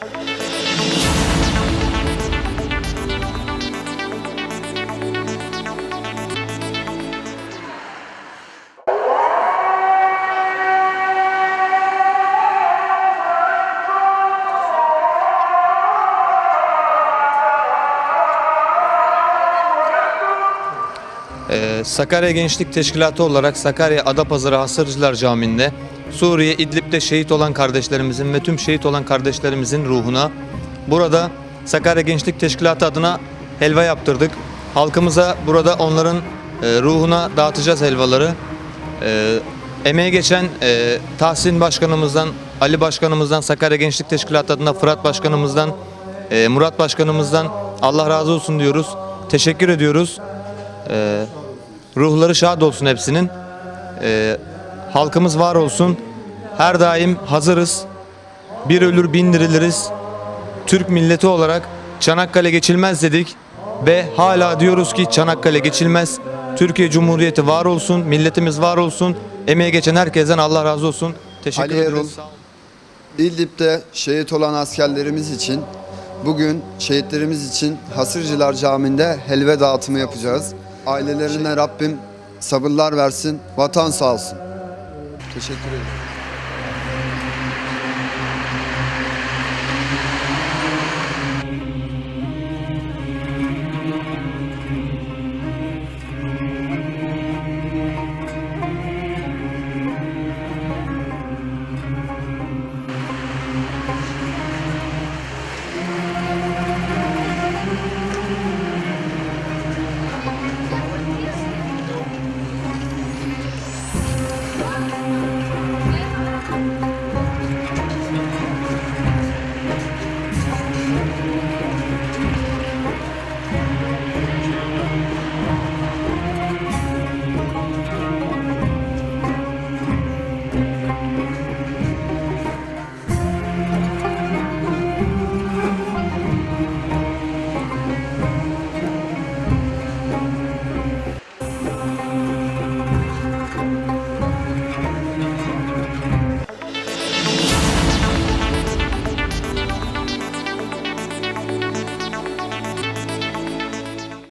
Bye. Ee, Sakarya Gençlik Teşkilatı olarak Sakarya Adapazarı Hasırcılar Camii'nde Suriye İdlib'de şehit olan kardeşlerimizin ve tüm şehit olan kardeşlerimizin ruhuna burada Sakarya Gençlik Teşkilatı adına helva yaptırdık. Halkımıza burada onların e, ruhuna dağıtacağız helvaları. E, emeği geçen e, Tahsin Başkanımızdan, Ali Başkanımızdan, Sakarya Gençlik Teşkilatı adına Fırat Başkanımızdan, e, Murat Başkanımızdan Allah razı olsun diyoruz. Teşekkür ediyoruz. E, ruhları şad olsun hepsinin. E, halkımız var olsun. Her daim hazırız. Bir ölür bin diriliriz. Türk milleti olarak Çanakkale geçilmez dedik ve hala diyoruz ki Çanakkale geçilmez. Türkiye Cumhuriyeti var olsun, milletimiz var olsun. Emeği geçen herkesten Allah razı olsun. Teşekkür Ali ederiz. Erol. İdlib'de şehit olan askerlerimiz için bugün şehitlerimiz için Hasırcılar Camii'nde helve dağıtımı yapacağız. Ailelerine Rabbim sabırlar versin, vatan sağ olsun. Teşekkür ederim.